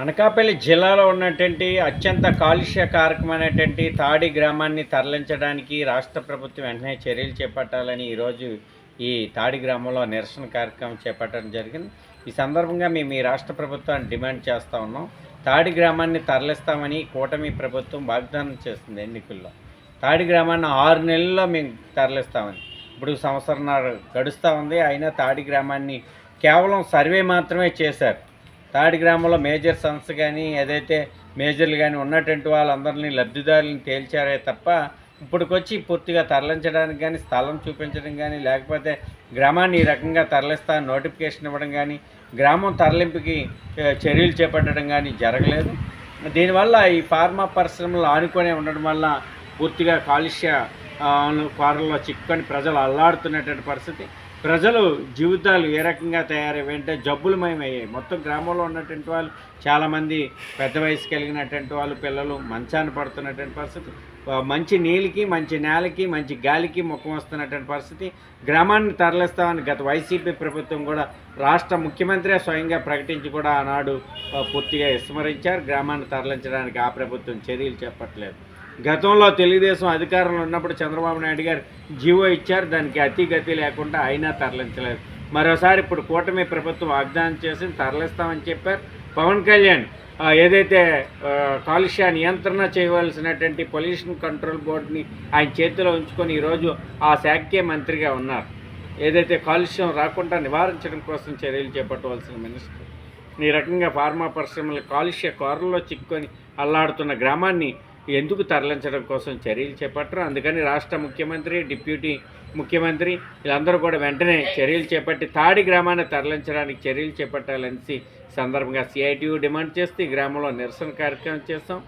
అనకాపల్లి జిల్లాలో ఉన్నటువంటి అత్యంత కాలుష్య కారకమైనటువంటి తాడి గ్రామాన్ని తరలించడానికి రాష్ట్ర ప్రభుత్వం వెంటనే చర్యలు చేపట్టాలని ఈరోజు ఈ తాడి గ్రామంలో నిరసన కార్యక్రమం చేపట్టడం జరిగింది. ఈ సందర్భంగా మేము ఈ రాష్ట్ర ప్రభుత్వాన్ని డిమాండ్ చేస్తూ ఉన్నాం. తాడి గ్రామాన్ని తరలిస్తామని కూటమి ప్రభుత్వం వాగ్దానం చేస్తుంది ఎన్నికల్లో. తాడి గ్రామాన్ని ఆరు నెలల్లో మేము తరలిస్తామని. ఇప్పుడు సంవత్సరం గడుస్తూ ఉంది. అయినా తాడి గ్రామాన్ని కేవలం సర్వే మాత్రమే చేశారు. తాడి గ్రామంలో మేజర్ సంస్థ కానీ ఏదైతే మేజర్లు కానీ ఉన్నటువంటి వాళ్ళందరినీ లబ్ధిదారులను తేల్చారే తప్ప ఇప్పటికొచ్చి పూర్తిగా తరలించడానికి కానీ స్థలం చూపించడం కానీ లేకపోతే గ్రామాన్ని ఈ రకంగా తరలిస్తా నోటిఫికేషన్ ఇవ్వడం కానీ గ్రామం తరలింపుకి చర్యలు చేపట్టడం కానీ జరగలేదు. దీనివల్ల ఈ ఫార్మా పరిశ్రమలు ఆనుకొని ఉండడం వల్ల పూర్తిగా కాలుష్య కారుల్లో చిక్కుకొని ప్రజలు అల్లాడుతున్నటువంటి పరిస్థితి. ప్రజలు జీవితాలు ఏ రకంగా తయారయ్యాయంటే జబ్బులమయమయ్యాయి మొత్తం గ్రామంలో ఉన్నటువంటి వాళ్ళు చాలామంది పెద్ద వయసు కలిగినటువంటి వాళ్ళు పిల్లలు మంచాన పడుతున్నటువంటి పరిస్థితి. మంచి నీళ్ళకి మంచి నేలకి మంచి గాలికి ముఖం వస్తున్నటువంటి పరిస్థితి. గ్రామాన్ని తరలిస్తామని గత వైసీపీ ప్రభుత్వం కూడా రాష్ట్ర ముఖ్యమంత్రి స్వయంగా ప్రకటించి కూడా ఆనాడు పూర్తిగా విస్మరించారు. గ్రామాన్ని తరలించడానికి ఆ ప్రభుత్వం చర్యలు చేపట్టలేదు. గతంలో తెలుగుదేశం అధికారంలో ఉన్నప్పుడు చంద్రబాబు నాయుడు గారు జీవో ఇచ్చారు. దానికి అతి గతి లేకుండా అయినా తరలించలేదు. మరోసారి ఇప్పుడు కూటమి ప్రభుత్వం వాగ్దానం చేసి తరలిస్తామని చెప్పారు. పవన్ కళ్యాణ్ ఏదైతే కాలుష్య నియంత్రణ చేయవలసినటువంటి పొల్యూషన్ కంట్రోల్ బోర్డుని ఆయన చేతిలో ఉంచుకొని ఈరోజు ఆ శాఖకే మంత్రిగా ఉన్నారు. ఏదైతే కాలుష్యం రాకుండా నివారించడం కోసం చర్యలు చేపట్టవలసిన మినిస్టర్ ఈ రకంగా ఫార్మా పరిశ్రమలు కాలుష్య కోరల్లో చిక్కుకొని అల్లాడుతున్న గ్రామాన్ని ఎందుకు తరలించడం కోసం చర్యలు చేపట్టరు. అందుకని రాష్ట్ర ముఖ్యమంత్రి డిప్యూటీ ముఖ్యమంత్రి వీళ్ళందరూ కూడా వెంటనే చర్యలు చేపట్టి తాడి గ్రామాన్ని తరలించడానికి చర్యలు చేపట్టాలనేసి సందర్భంగా సిఐటియు డిమాండ్ చేస్తూ ఈ గ్రామంలో నిరసన కార్యక్రమం చేస్తాం.